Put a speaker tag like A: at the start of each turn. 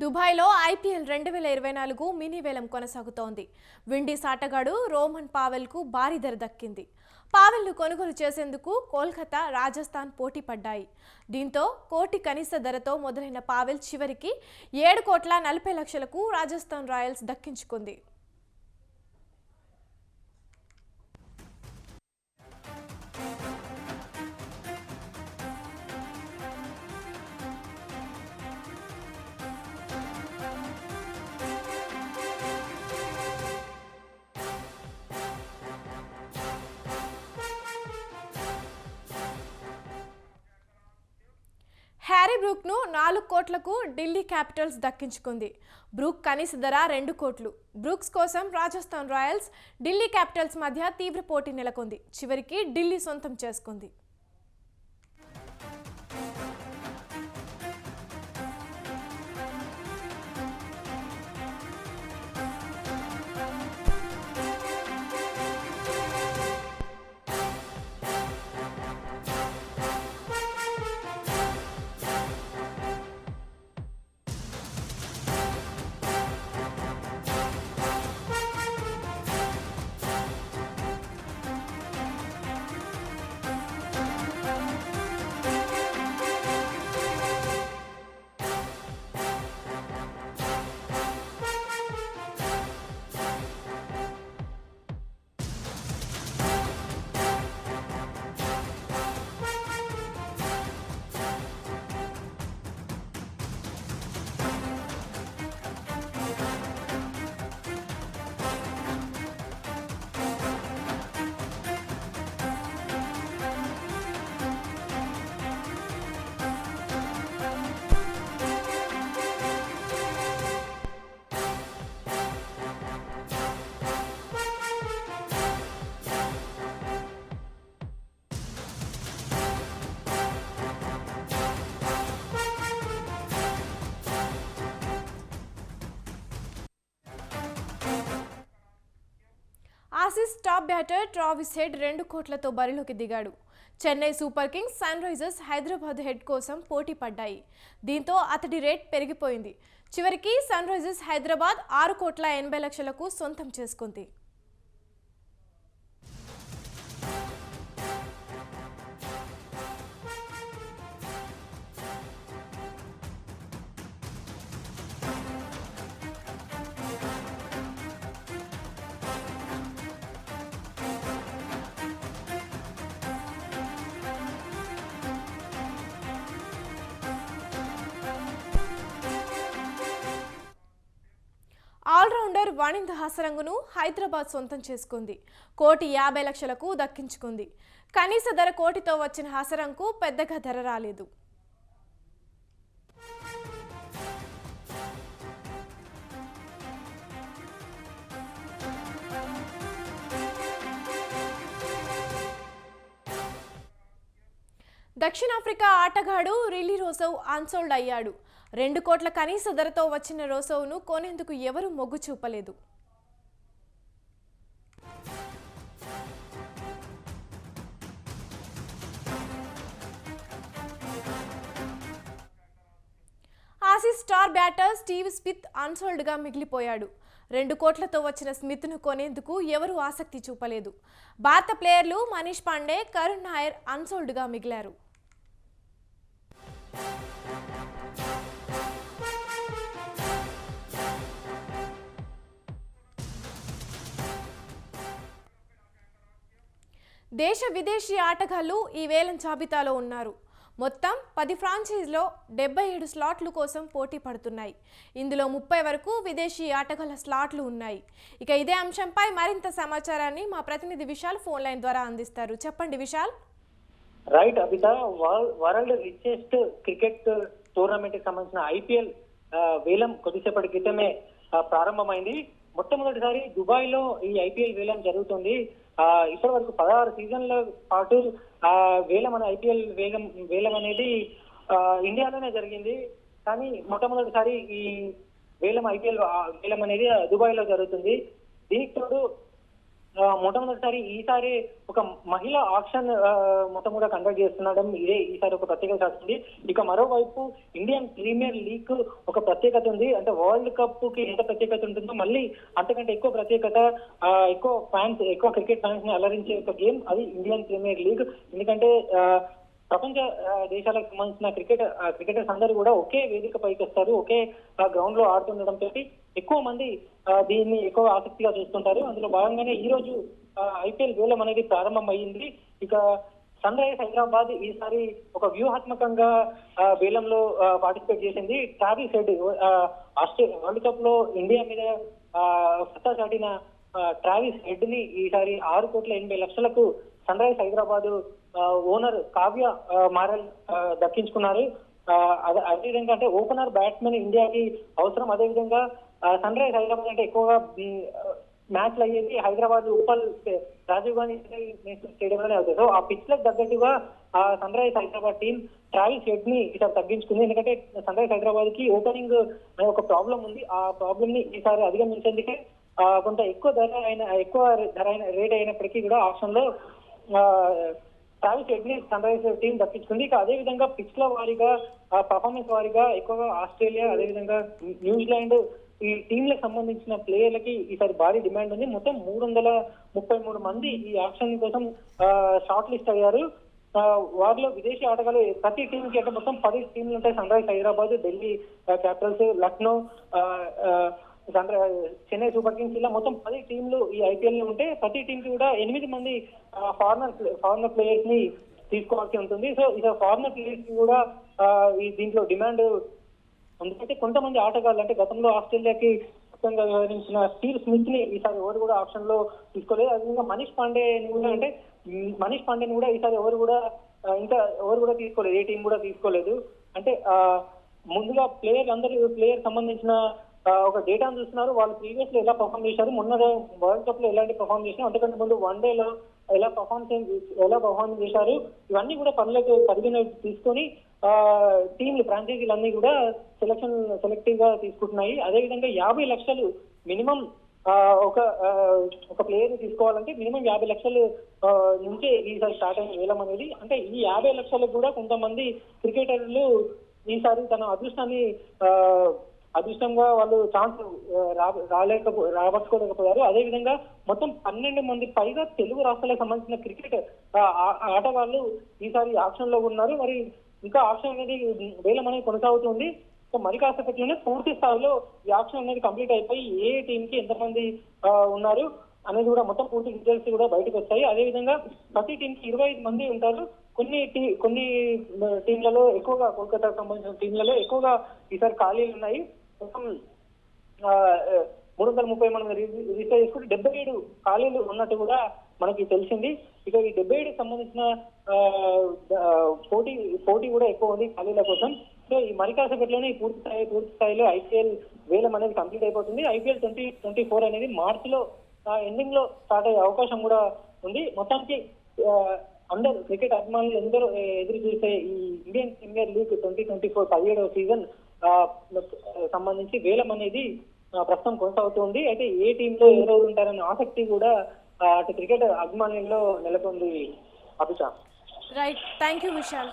A: దుబాయ్లో ఐపీఎల్ రెండు వేల ఇరవై నాలుగు మినీ వేలం కొనసాగుతోంది. విండీస్ ఆటగాడు రోమన్ పావెల్కు భారీ ధర దక్కింది. పావెల్ను కొనుగోలు చేసేందుకు కోల్కతా రాజస్థాన్ పోటీ పడ్డాయి. దీంతో కోటి కనీస ధరతో మొదలైన పావెల్ చివరికి ఏడు కోట్ల నలభై లక్షలకు రాజస్థాన్ రాయల్స్ దక్కించుకుంది. హ్యారీ బ్రూక్ను నాలుగు కోట్లకు ఢిల్లీ క్యాపిటల్స్ దక్కించుకుంది. బ్రూక్ కనీస ధర రెండు కోట్లు. బ్రూక్స్ కోసం రాజస్థాన్ రాయల్స్ ఢిల్లీ క్యాపిటల్స్ మధ్య తీవ్ర పోటీ నెలకొంది. చివరికి ఢిల్లీ సొంతం చేసుకుంది. Aussies top batter Travis Head రెండు కోట్లతో బరిలోకి దిగాడు. Chennai Super Kings Sunrisers Hyderabad Head కోసం పోటీ పడ్డాయి. దీంతో అతడి రేట్ పెరిగిపోయింది. చివరికి సన్ రైజర్స్ హైదరాబాద్ ఆరు కోట్ల ఎనభై లక్షలకు సొంతం చేసుకుంది. ఆల్రౌండర్ వనింద్ హసరంగును హైదరాబాద్ సొంతం చేసుకుంది. కోటి యాభై లక్షలకు దక్కించుకుంది. కనీస ధర కోటితో వచ్చిన హసరంకు పెద్దగా ధర రాలేదు. దక్షిణాఫ్రికా ఆటగాడు రిలీ రోజవ్ అన్సోల్డ్ అయ్యాడు. రెండు కోట్ల కనీస ధరతో వచ్చిన రోసోవును కొనేందుకు ఎవరూ మొగ్గు చూపలేదు. Aussies star batter Steve Smith అన్సోల్డ్గా మిగిలిపోయాడు. రెండు కోట్లతో వచ్చిన స్మిత్ను కొనేందుకు ఎవరూ ఆసక్తి చూపలేదు. భారత ప్లేయర్లు మనీష్ పాండే కరుణ్ నాయర్ అన్సోల్డ్గా మిగిలారు. దేశ విదేశీ ఆటగాళ్ళు ఈ వేలం జాబితాలో ఉన్నారు. మొత్తం పది ఫ్రాంచైజీలో డెబ్బై ఏడు స్లాట్లు కోసం పోటీ పడుతున్నాయి. ఇందులో ముప్పై వరకు విదేశీ ఆటగాళ్ళ స్లాట్లు ఉన్నాయి. ఇక ఇదే అంశంపై మరింత సమాచారాన్ని మా ప్రతినిధి విశాల్ ఫోన్ లైన్ ద్వారా అందిస్తారు. చెప్పండి Vishal.
B: Right Abhita world richest cricket టోర్నమెంట్కి సంబంధించిన ఐపీఎల్ వేలం కొద్దిసేపటి క్రితమే ప్రారంభమైంది. మొట్టమొదటిసారి దుబాయ్లో ఈ ఐపీఎల్ వేలం జరుగుతుంది. ఆ, ఇప్పటి వరకు పదహారు సీజన్ల పాటు ఆ వేలం అనే ఐపీఎల్ వేలం వేలం అనేది ఇండియాలోనే జరిగింది. కానీ మొట్టమొదటిసారి ఈ వేలం ఐపీఎల్ వేలం అనేది దుబాయ్లో జరుగుతుంది. దీనికి తోడు మొట్టమొదటిసారి ఈసారి ఒక మహిళ ఆక్షన్ మొత్తం కూడా కండక్ట్ చేస్తుండడం ఇదే ఈసారి ఒక ప్రత్యేకత ఉంది. ఇక మరోవైపు ఇండియన్ ప్రీమియర్ లీగ్ ఒక ప్రత్యేకత ఉంది. అంటే వరల్డ్ కప్కి ఎంత ప్రత్యేకత ఉంటుందో మళ్ళీ అంతకంటే ఎక్కువ ప్రత్యేకత ఎక్కువ ఫ్యాన్స్ ఎక్కువ క్రికెట్ ఫ్యాన్స్ని అలరించే ఒక గేమ్ అది ఇండియన్ ప్రీమియర్ లీగ్. ఎందుకంటే ప్రపంచ దేశాలకు సంబంధించిన క్రికెట్ క్రికెటర్స్ అందరూ కూడా ఒకే వేదిక పైకి వస్తారు. ఒకే గ్రౌండ్లో ఆడుతుండడంతో ఎక్కువ మంది దీన్ని ఎక్కువ ఆసక్తిగా చూస్తుంటారు. అందులో భాగంగానే ఈ రోజు ఐపీఎల్ వేలం అనేది ప్రారంభం అయ్యింది ఇక సన్ రైజ్ హైదరాబాద్ ఈసారి ఒక వ్యూహాత్మకంగా వేలంలో పార్టిసిపేట్ చేసింది. ట్రావిస్ హెడ్ ఆస్ట్రేలియా వరల్డ్ కప్లో ఇండియా మీద ఆ, సత్తా చాటిన ట్రావిస్ హెడ్ని ఈసారి ఆరు కోట్ల ఎనభై లక్షలకు Sunrise Hyderabad owner Kavya Maran దక్కించుకున్నారు. అదే అదేవిధంగా అంటే ఓపెనర్ బ్యాట్స్మెన్ ఇండియాకి అవసరం. అదేవిధంగా సన్ రైజ్ హైదరాబాద్ అంటే ఎక్కువగా మ్యాచ్లు అయ్యేది హైదరాబాద్ ఉప్పల్ రాజీవ్ గాంధీ నేషనల్ స్టేడియంలోనే అవుతుంది సో ఆ పిచ్లకు తగ్గట్టుగా ఆ Sunrise Hyderabad team travel షెడ్ని ఈసారి తగ్గించుకుంది. ఎందుకంటే సన్ రైజ్ హైదరాబాద్కి ఓపెనింగ్ అనే ఒక ప్రాబ్లం ఉంది. ఆ ప్రాబ్లం ని ఈసారి అధిగమించేందుకే కొంత ఎక్కువ ధర అయిన ఎక్కువ ధర అయిన రేట్ అయినప్పటికీ కూడా ఆప్షన్లో ట్రావెల్ షెడ్ని సన్ రైజ్ టీం తప్పించుకుంది. ఇక అదే విధంగా పిచ్ ల వారీగా పర్ఫార్మెన్స్ వారీగా ఎక్కువగా ఆస్ట్రేలియా అదేవిధంగా న్యూజిలాండ్ ఈ టీంలకు సంబంధించిన ప్లేయర్లకి ఈసారి భారీ డిమాండ్ ఉంది. మొత్తం మూడు వందల ముప్పై మూడు మంది ఈ ఆప్షన్ కోసం షార్ట్ లిస్ట్ అయ్యారు. వారిలో విదేశీ ఆటగాళ్ళు ప్రతి టీం కి అంటే మొత్తం పది టీంలు ఉంటాయి. Sunrise Hyderabad Delhi Capitals Lucknow సన్ చెన్నై సూపర్ కింగ్స్ ఇలా మొత్తం పది టీంలు ఈ ఐపీఎల్లో ఉంటే ప్రతి టీం కి కూడా ఎనిమిది మంది ఫారినర్ ఫారినర్ ప్లేయర్స్ని తీసుకోవాల్సి ఉంటుంది. సో ఇక ఫారినర్ ప్లేయర్స్కి కూడా ఈ దీంట్లో డిమాండ్ ఎందుకంటే కొంతమంది ఆటగాళ్ళు అంటే గతంలో ఆస్ట్రేలియాకి మొత్తంగా వ్యవహరించిన స్టీవ్ స్మిత్ని ఈసారి ఎవరు కూడా ఆప్షన్లో తీసుకోలేదు అదేవిధంగా మనీష్ పాండే కూడా అంటే మనీష్ పాండేని కూడా ఈసారి ఎవరు కూడా ఇంకా ఎవరు కూడా తీసుకోలేదు ఏ టీం కూడా తీసుకోలేదు. అంటే ముందుగా ప్లేయర్ అందరూ ప్లేయర్ సంబంధించిన ఒక డేటాను చూస్తున్నారు. వాళ్ళు ప్రీవియస్లో ఎలా పర్ఫామ్ చేశారు మొన్న వరల్డ్ కప్లో ఎలాంటి పర్ఫామ్ చేసినా అంతకంటే ముందు వన్ డే లో ఎలా పర్ఫామ్ ఎలా పర్ఫామ్ చేశారు ఇవన్నీ కూడా పనులకు పరిగణ తీసుకొని టీంలు ఫ్రాంచైజీలు అన్ని కూడా సెలక్షన్ సెలెక్టివ్గా తీసుకుంటున్నాయి. అదే విధంగా యాభై లక్షలు మినిమం ఒక ఆ, ఒక ప్లేయర్ని తీసుకోవాలంటే మినిమం యాభై లక్షలు నుంచే ఈసారి స్టార్ట్ అయిన వేలం అనేది. అంటే ఈ యాభై లక్షలకు కూడా కొంతమంది క్రికెటర్లు ఈసారి తన అదృష్టాన్ని ఆ, అదృష్టంగా వాళ్ళు ఛాన్స్ రాలేక రాబట్టుకోలేకపోయారు. అదే విధంగా మొత్తం పన్నెండు మంది పైగా తెలుగు రాష్ట్రాలకు సంబంధించిన క్రికెట్ ఆ, ఆటగాళ్ళు ఈసారి ఆప్షన్లో ఉన్నారు. మరి ఇంకా ఆప్షన్ అనేది వేలం అనేది కొనసాగుతుంది సో మరి కాసేపట్లోనే పూర్తి స్థాయిలో ఈ ఆప్షన్ అనేది కంప్లీట్ అయిపోయి ఏ టీం కి ఎంతమంది ఉన్నారు అనేది కూడా మొత్తం పూర్తి డీటెయిల్స్ కూడా బయటకు వస్తాయి. అదేవిధంగా ప్రతి టీం కి ఇరవై ఐదు మంది ఉంటారు. కొన్ని టీ కొన్ని టీంలలో ఎక్కువగా కోల్కతాకు సంబంధించిన టీంలలో ఎక్కువగా ఈసారి ఖాళీలు ఉన్నాయి. మొత్తం మూడు వందల ముప్పై మనం రిజి- రిజిస్టర్ చేసుకుంటే డెబ్బై ఏడు ఖాళీలు ఉన్నట్టు కూడా మనకి తెలిసింది. ఇక ఈ డెబ్బై ఏడుకి సంబంధించిన ఆ, పోటీ పోటీ కూడా ఎక్కువ ఉంది ఖాళీల కోసం. సో ఈ మరికాసపేటలోనే పూర్తి స్థాయి పూర్తి స్థాయిలో ఐపీఎల్ వేలం అనేది కంప్లీట్ అయిపోతుంది. ఐపీఎల్ ట్వంటీ ట్వంటీ ఫోర్ అనేది మార్చ్లో ఎండింగ్లో స్టార్ట్ అయ్యే అవకాశం కూడా ఉంది. మొత్తానికి ఆ, అందరు క్రికెట్ అభిమానులు ఎందరో ఎదురు చూసే ఈ Indian Premier League twenty twenty four పదిహేడవ సీజన్ సంబంధించి వేలం అనేది ప్రస్తుతం కొనసాగుతుంది అయితే ఏ టీంలో ఎవరెవరు ఉంటారనే ఆసక్తి కూడా అటు క్రికెట్ అభిమానుల్లో నెలకొంది Abhisha
A: right thank you Vishal